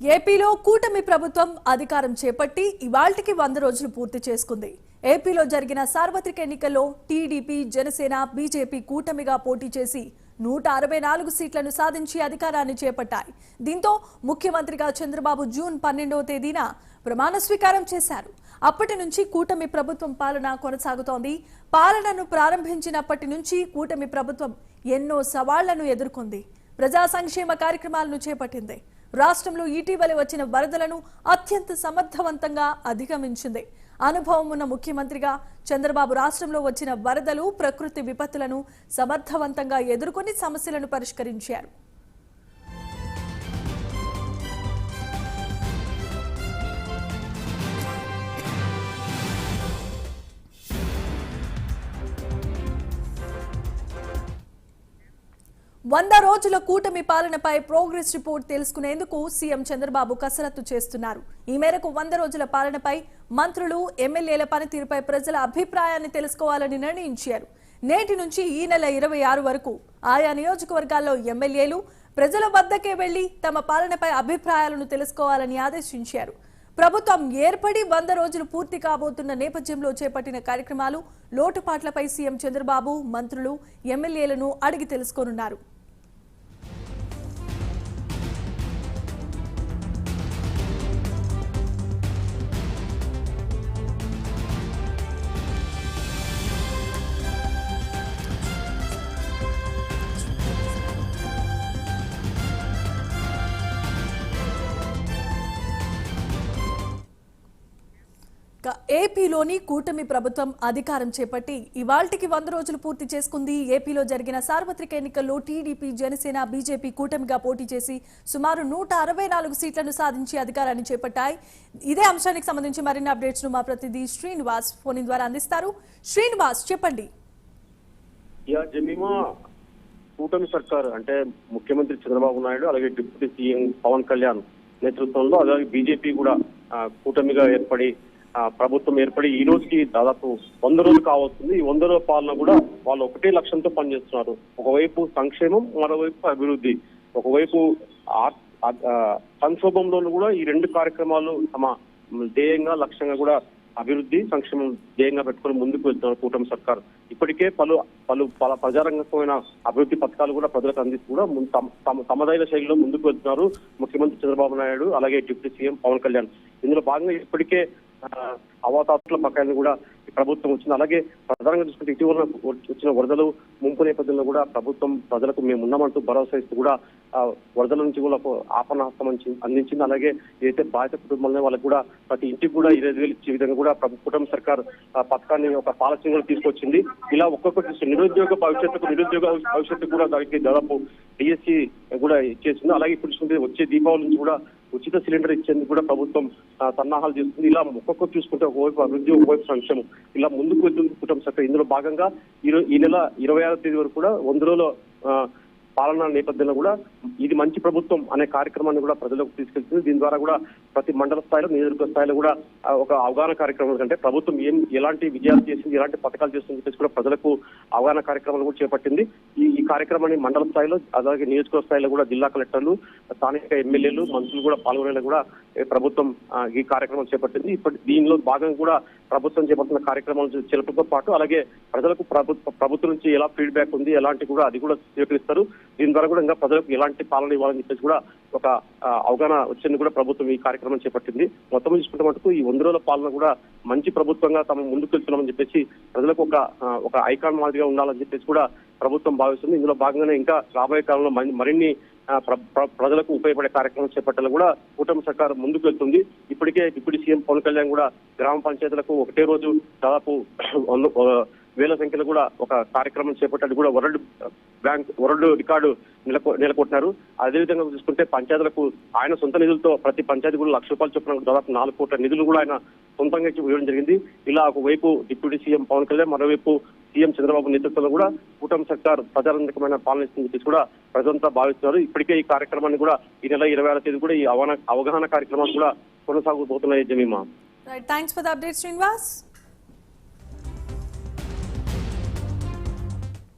ఏపీలో కూటమి ప్రభుత్వం అధికారం చేపట్టి ఇవాళ్టికి వంద రోజులు పూర్తి చేసుకుంది. ఏపీలో జరిగిన సార్వత్రిక ఎన్నికల్లో టీడీపీ జనసేన బీజేపీ కూటమిగా పోటీ చేసి నూట అరవై నాలుగు సీట్లను సాధించి అధికారాన్ని చేపట్టాయి. దీంతో ముఖ్యమంత్రిగా చంద్రబాబు జూన్ పన్నెండవ తేదీన ప్రమాణ స్వీకారం చేశారు. అప్పటి నుంచి కూటమి ప్రభుత్వం పాలన కొనసాగుతోంది. పాలనను ప్రారంభించినప్పటి నుంచి కూటమి ప్రభుత్వం ఎన్నో సవాళ్ళను ఎదుర్కొంది. ప్రజా సంక్షేమ కార్యక్రమాలను చేపట్టింది. రాష్ట్రంలో ఇటీవల వచ్చిన వరదలను అత్యంత సమర్థవంతంగా అధిగమించింది. అనుభవం ఉన్న ముఖ్యమంత్రిగా చంద్రబాబు రాష్ట్రంలో వచ్చిన వరదలు ప్రకృతి విపత్తులను సమర్థవంతంగా ఎదుర్కొని సమస్యలను పరిష్కరించారు. వంద రోజుల కూటమి పాలనపై ప్రోగ్రెస్ రిపోర్ట్ తెలుసుకునేందుకు సీఎం చంద్రబాబు కసరత్తు చేస్తున్నారు. ఈ మేరకు వంద రోజుల పాలనపై మంత్రులు ఎమ్మెల్యేల పనితీరుపై ప్రజల అభిప్రాయాన్ని తెలుసుకోవాలని నిర్ణయించారు. నేటి నుంచి ఈ నెల ఇరవై ఆరు వరకు ఆయా నియోజకవర్గాల్లో ఎమ్మెల్యేలు ప్రజల వద్దకే వెళ్ళి తమ పాలనపై అభిప్రాయాలను తెలుసుకోవాలని ఆదేశించారు. ప్రభుత్వం ఏర్పడి వంద రోజులు పూర్తి కాబోతున్న నేపథ్యంలో చేపట్టిన కార్యక్రమాలు లోటుపాట్లపై సీఎం చంద్రబాబు మంత్రులు ఎమ్మెల్యేలను అడిగి తెలుసుకోనున్నారు. ఏపీలోని కూటమి ప్రభుత్వం అధికారం చేపట్టి ఇవాళ్టికి వంద రోజులు పూర్తి చేసుకుంది. ఏపీలో జరిగిన సార్వత్రిక ఎన్నికల్లో టీడీపీ జనసేన బీజేపీ కూటమిగా పోటీ చేసి సుమారు నూట అరవై నాలుగు సీట్లను సాధించి అధికారాన్ని చేపట్టాయి. ఇదే అంశానికి సంబంధించి మరిన్ని అప్డేట్స్ను మా ప్రతినిధి శ్రీనివాస్ ఫోన్ ద్వారా అందిస్తారు. శ్రీనివాస్ చెప్పండి. కూటమి సర్కార్ అంటే ముఖ్యమంత్రి చంద్రబాబు నాయుడు అలాగే డిప్యూటీ సీఎం పవన్ కళ్యాణ్ నేతృత్వంలో అలాగే బీజేపీ కూడా కూటమిగా ఏర్పడి ప్రభుత్వం ఏర్పడి ఈ రోజుకి దాదాపు వంద రోజులు కావస్తుంది. ఈ వంద రోజుల పాలన కూడా వాళ్ళు ఒకటే లక్ష్యంతో పనిచేస్తున్నారు. ఒకవైపు సంక్షేమం మరోవైపు అభివృద్ధి. ఒకవైపు సంక్షోభంలోనూ కూడా ఈ రెండు కార్యక్రమాలు తమ ధ్యేయంగా లక్ష్యంగా కూడా అభివృద్ధి సంక్షేమం ధ్యేయంగా పెట్టుకుని ముందుకు వెళ్తున్నారు కూటమి సర్కార్. ఇప్పటికే పలు పలు పల ప్రజారంగమైన అభివృద్ధి పథకాలు కూడా ప్రజలకు అందిస్తూ కూడా ముందు తమ- తమ తమదైన శైలిలో ముందుకు వెళ్తున్నారు ముఖ్యమంత్రి చంద్రబాబు నాయుడు అలాగే డిప్యూటీ సీఎం పవన్ కళ్యాణ్. ఇందులో భాగంగా ఇప్పటికే ఆ, అవాతాతుల బకాయిలు కూడా ప్రభుత్వం వచ్చింది. అలాగే ప్రధానంగా చూసుకుంటే ఇటీవల వచ్చిన వరదలు ముంపు నేపథ్యంలో కూడా ప్రభుత్వం ప్రజలకు మేము ఉన్నామంటూ భరోసా ఇస్తూ కూడా వరదల నుంచి కూడా ఆపణాస్తం అందించింది. అలాగే ఏదైతే బాధిత కుటుంబంలో వాళ్ళకి కూడా ప్రతి ఇంటికి కూడా ఇరవై వేలు ఇచ్చే విధంగా కూడా కుటుంబ సర్కార్ ఆ, పథకాన్ని ఒక పాలసీ కూడా తీసుకొచ్చింది. ఇలా ఒక్కొక్కటి నిరుద్యోగ భవిష్యత్తుకు నిరుద్యోగ భవిష్యత్తు కూడా దానికి దాదాపు డిఎస్సి కూడా ఇచ్చేసింది. అలాగే ఇప్పుడు వచ్చే దీపావళి నుంచి కూడా ఉచిత సిలిండర్ ఇచ్చేందుకు కూడా ప్రభుత్వం సన్నాహాలు చేస్తుంది. ఇలా ఒక్కొక్కటి చూసుకుంటే ఒకవైపు అభివృద్ధి ఒకవైపు సంక్షేమం. ఇలా ముందుకు వెళ్తుంది కుటుంబ సర్కార్ ఇందులో భాగంగా ఈ నెల ఇరవై ఆరో తేదీ వరకు కూడా వంద రోజుల ఆ, పాలన నేపథ్యంలో కూడా ఇది మంచి ప్రభుత్వం అనే కార్యక్రమాన్ని కూడా ప్రజలకు తీసుకెళ్తుంది. దీని ద్వారా కూడా ప్రతి మండల స్థాయిలో నియోజకవర్గ స్థాయిలో కూడా ఒక అవగాహన కార్యక్రమం అంటే ప్రభుత్వం ఏం ఎలాంటి విజయాలు చేసింది ఎలాంటి పథకాలు చేస్తుంది చెప్పేసి కూడా ప్రజలకు అవగాహన కార్యక్రమాలు కూడా చేపట్టింది. ఈ ఈ కార్యక్రమాన్ని మండల స్థాయిలో అలాగే నియోజకవర్గ స్థాయిలో కూడా జిల్లా కలెక్టర్లు స్థానిక ఎమ్మెల్యేలు మంత్రులు కూడా పాల్గొనేలా కూడా ప్రభుత్వం ఈ కార్యక్రమం చేపట్టింది. ఇప్పటి దీనిలో భాగంగా కూడా ప్రభుత్వం చేపడుతున్న కార్యక్రమాలు చెలపడంతో పాటు అలాగే ప్రజలకు ప్రభుత్వ ప్రభుత్వం నుంచి ఎలా ఫీడ్బ్యాక్ ఉంది ఎలాంటి కూడా అది కూడా స్వీకరిస్తారు. దీని ద్వారా కూడా ఇంకా ప్రజలకు ఎలాంటి పాలన ఇవ్వాలని చెప్పేసి కూడా ఒక అవగాహన వచ్చింది కూడా ప్రభుత్వం ఈ కార్యక్రమం చేపట్టింది. మొత్తం చూసుకుంటే మటుకు ఈ వంద రోజుల పాలన కూడా మంచి ప్రభుత్వంగా తమ ముందుకు వెళ్తున్నామని చెప్పేసి ప్రజలకు ఒక ఒక ఐకాన్ మాదిరిగా ఉండాలని చెప్పేసి కూడా ప్రభుత్వం భావిస్తుంది. ఇందులో భాగంగానే ఇంకా రాబోయే కాలంలో మరిన్ని ప్రజలకు ఉపయోగపడే కార్యక్రమం చేపట్టాలని కూడా కూటమి సర్కారం ముందుకు వెళ్తుంది. ఇప్పటికే డిప్యూటీ సీఎం పవన్ కళ్యాణ్ కూడా గ్రామ పంచాయతీలకు ఒకటే రోజు దాదాపు వేల సంఖ్యలో కూడా ఒక కార్యక్రమం చేపట్టాడు కూడా వరల్డ్ బ్యాంక్ వరల్డ్ రికార్డు నెలకొ నెలకొట్టినారు. అదేవిధంగా చూసుకుంటే పంచాయతీలకు ఆయన సొంత నిధులతో ప్రతి పంచాయతీ కూడా లక్ష రూపాయలు చొప్పున దాదాపు నాలుగు కోట్ల నిధులు కూడా ఆయన సొంతంగా ఇచ్చి ఇవ్వడం జరిగింది. ఇలా ఒకవైపు డిప్యూటీ సీఎం పవన్ కళ్యాణ్ మరోవైపు సీఎం చంద్రబాబు నేతృత్వంలో కూడా కూటమి సర్కార్ ప్రజారంజకమైన పాలన ఇస్తుందని కూడా ప్రజలంతా భావిస్తున్నారు. ఇప్పటికే ఈ కార్యక్రమాన్ని కూడా ఈ నెల ఇరవై ఆరో తేదీ కూడా ఈ అవగాహన అవగాహన కార్యక్రమాలు కూడా కొనసాగబోతున్నాయి Jemima. Thanks for update Srinivas